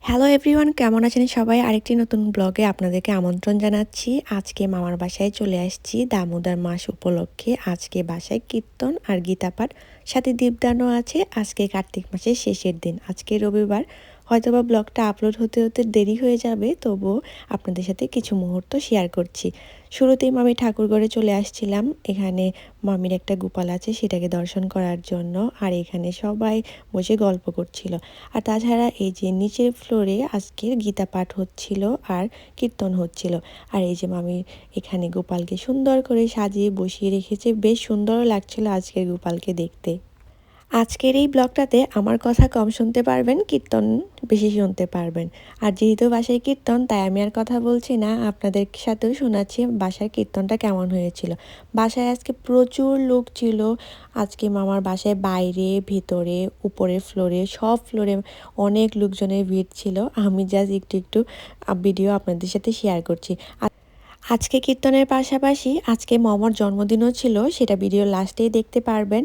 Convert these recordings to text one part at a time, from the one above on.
Hello everyone কেমন আছেন সবাই? আরেকটি নতুন ব্লগে আপনাদেরকে আমন্ত্রণ জানাচ্ছি। আজকে মামার বাসায় চলে আসছি দামোদর মাস উপলক্ষে। আজকে বাসায় কীর্তন আর গীতাপাঠ, সাথে দীপদানও আছে। আজকে কার্তিক মাসের শেষের দিন। আজকে রবিবার হয়তোবা ব্লগটা আপলোড হতে হতে দেরি হয়ে যাবে তবুও আপনাদের সাথে কিছু মুহূর্ত শেয়ার করছি। শুরুতেই মামি ঠাকুরঘরে চলে আসছিলাম, এখানে মামির একটা গোপাল আছে, সেটাকে দর্শন করার জন্য, আর এখানে সবাই বসে গল্প করছিল। আর তাছাড়া এই যে নিচের ফ্লোরে আজকের গীতা পাঠ হচ্ছিল আর কীর্তন হচ্ছিল। আর এই যে মামি এখানে গোপালকে সুন্দর করে সাজিয়ে বসিয়ে রেখেছে, বেশ সুন্দরও লাগছিল আজকের গোপালকে দেখতে। আজকের এই ব্লগটাতে আমার কথা কম শুনতে পারবেন, কীর্তন বেশি শুনতে পারবেন। আর যেহেতু বাসায় কীর্তন, তাই আমি আর কথা বলছি না। আপনাদের সাথেও শোনাচ্ছি বাসার কীর্তনটা কেমন হয়েছিল। বাসায় আজকে প্রচুর লোক ছিল। আজকে মামার বাসায় বাইরে, ভিতরে, উপরে, ফ্লোরে, সব ফ্লোরে অনেক লোকজনের ভিড় ছিল। আমি জাস্ট একটু একটু ভিডিও আপনাদের সাথে শেয়ার করছি। আজকে কীর্তনের পাশাপাশি আজকে মামার জন্মদিনও ছিল, সেটা ভিডিও লাস্টেই দেখতে পারবেন।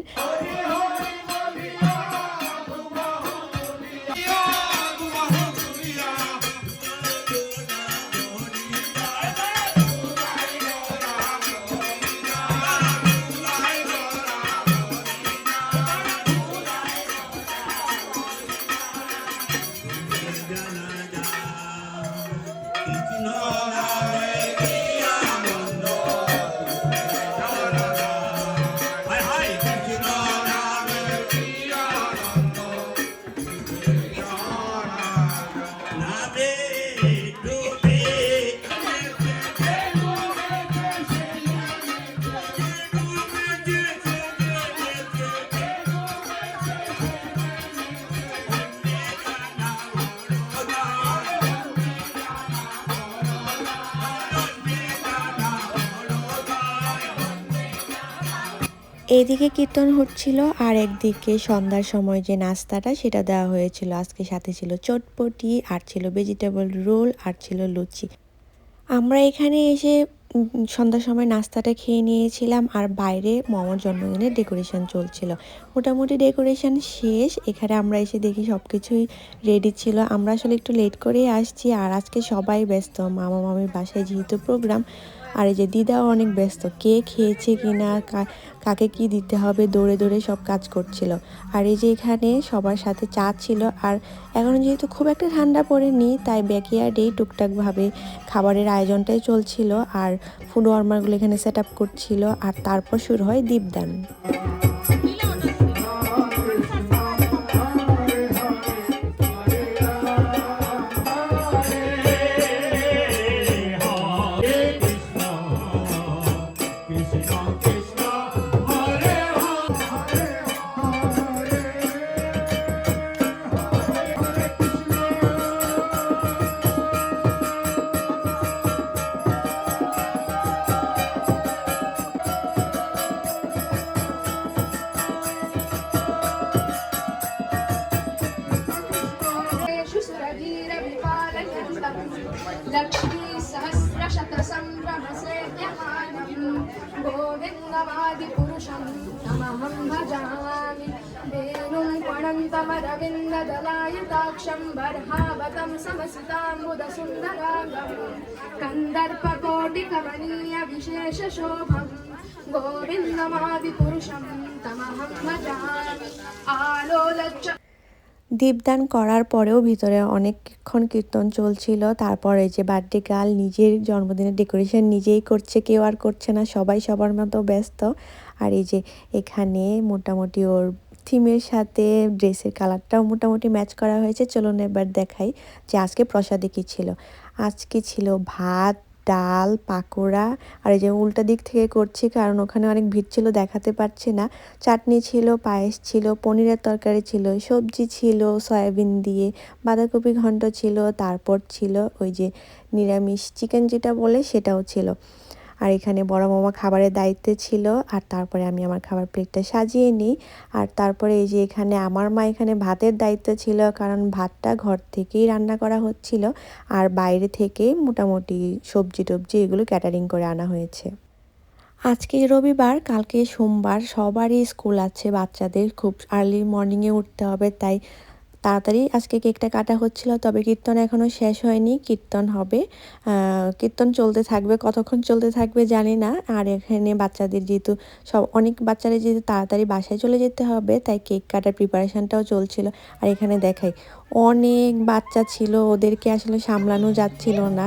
এইদিকে কীর্তন হচ্ছিল, আর একদিকে সন্ধ্যার সময় যে নাস্তাটা সেটা দেওয়া হয়েছিল। আজকে সাথে ছিল চটপটি, আর ছিল ভেজিটেবল রোল আর ছিল লুচি। আমরা এখানে এসে সন্ধ্যার সময় নাস্তাটা খেয়ে নিয়েছিলাম, আর বাইরে মামার জন্মদিনের ডেকোরেশন চলছিল। মোটামুটি ডেকোরেশন শেষ, এখানে আমরা এসে দেখি সব কিছুই রেডি ছিল। আমরা আসলে একটু লেট করেই আসছি, আর আজকে সবাই ব্যস্ত। মামা মামির বাসায় যেহেতু প্রোগ্রাম আর এই যে দিদাও অনেক ব্যস্ত, কে খেয়েছে কি না কাকে কি দিতে হবে, দৌড়ে দৌড়ে সব কাজ করছিল। আর এই যে এখানে সবার সাথে চা ছিল, আর এখন যেহেতু খুব একটা ঠান্ডা পড়েনি, তাই ব্যাকইয়ার্ডেই টুকটাকভাবে খাবারের আয়োজনটাই চলছিল, আর ফুড ওয়ার্মারগুলো এখানে সেট আপ করছিল, আর তারপর শুরু হয় দীপদান। लक्ष्मीसहस्रशतसम्भ्रमसेव्यमानम् गोविन्दमादिपुरुषं तमहं भजामि वेणुं पणन्तमरविन्ददलायताक्षं बर्हावतं समसिताम्बुदसुन्दराङ्गम् कन्दर्पकोटिकमनीयविशेषशोभम् गोविन्दमादिपुरुषं तमहं भजामि आलोलच्च দীপদান করার পরেও ভিতরে অনেকক্ষণ কীর্তন চলছিল। তারপর যে বার্থডে গার্ল নিজের জন্মদিনের ডেকোরেশন নিজেই করছে, কেউ আর করছে না, সবাই সবার মতো ব্যস্ত। আর এই যে এখানে মোটামুটি ওর থিমের সাথে ড্রেসের কালারটাও মোটামুটি ম্যাচ করা হয়েছে। চলুন এবার দেখাই যে আজকে প্রসাদে কী ছিল। আজকে ছিল? ভাত ডাল, পাকোড়া, আর এই যে উল্টা দিক থেকে করছি কারণ ওখানে অনেক ভিড় ছিল, দেখাতে পারছি না। চাটনি ছিল, পায়েস ছিল, পনিরের তরকারি ছিল সবজি ছিল, সয়াবিন দিয়ে, বাঁধাকপি ঘন্ট ছিল, তারপর ছিল ওই যে নিরামিষ। চিকেন যেটা বলে সেটাও ছিল। আর এখানে বড় মামা খাবারের দায়িত্বে ছিল, আর তারপরে আমি আমার খাবার প্লেটটা সাজিয়ে নিই। আর তারপরে এই যে এখানে আমার মা এখানে ভাতের দায়িত্ব ছিল, কারণ ভাতটা ঘর থেকেই রান্না করা হচ্ছিল, আর বাইরে থেকে মোটামুটি সবজি টবজি এগুলো ক্যাটারিং করে আনা হয়েছে। আজকে রবিবার, কালকে সোমবার সবারই স্কুল আছে, বাচ্চাদের খুব আর্লি মর্নিংয়ে উঠতে হবে, তাই তাড়াতাড়ি আজকে কেকটা কাটা হচ্ছিল তবে কীর্তন এখনও শেষ হয়নি কীর্তন হবে। কীর্তন চলতে থাকবে কতক্ষণ চলতে থাকবে জানি না আর এখানে বাচ্চাদের যেহেতু সব অনেক বাচ্চারা যেহেতু তাড়াতাড়ি বাসায় চলে যেতে হবে তাই কেক কাটার প্রিপারেশানটাও চলছিল। আর এখানে দেখাই অনেক বাচ্চা ছিল ওদেরকে আসলে সামলানো যাচ্ছিল না।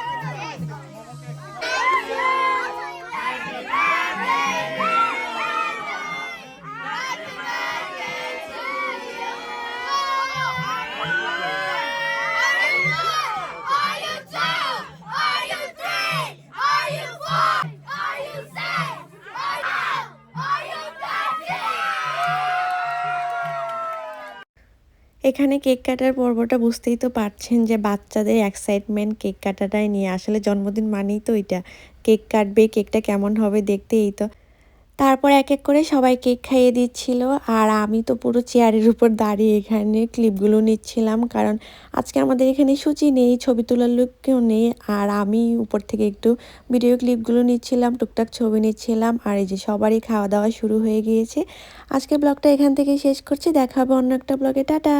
এখানে কেক কাটার পর্বটা বুঝতেই তো পারছেন যে বাচ্চাদের এক্সাইটমেন্ট কেক কাটাটাই নিয়ে। আসলে জন্মদিন মানেই তো এটা। কেক কাটবে, কেকটা কেমন হবে দেখতে এই তো তারপর এক এক করে সবাই কেক খাইয়ে দিচ্ছিল। আর আমি তো পুরো চেয়ারের উপর দাঁড়িয়ে এখানে ক্লিপগুলো নিচ্ছিলাম, কারণ আজকে আমাদের এখানে সূচি নেই, ছবি তোলার লোক কেউ নেই। আর আমি উপর থেকে একটু ভিডিও ক্লিপগুলো নিচ্ছিলাম, টুকটাক ছবি নিচ্ছিলাম। আর এই যে সবারই খাওয়া দাওয়া শুরু হয়ে গিয়েছে। আজকে ব্লগটা এখান থেকে শেষ করছি। দেখা হবে অন্য একটা ব্লগে। টাটা!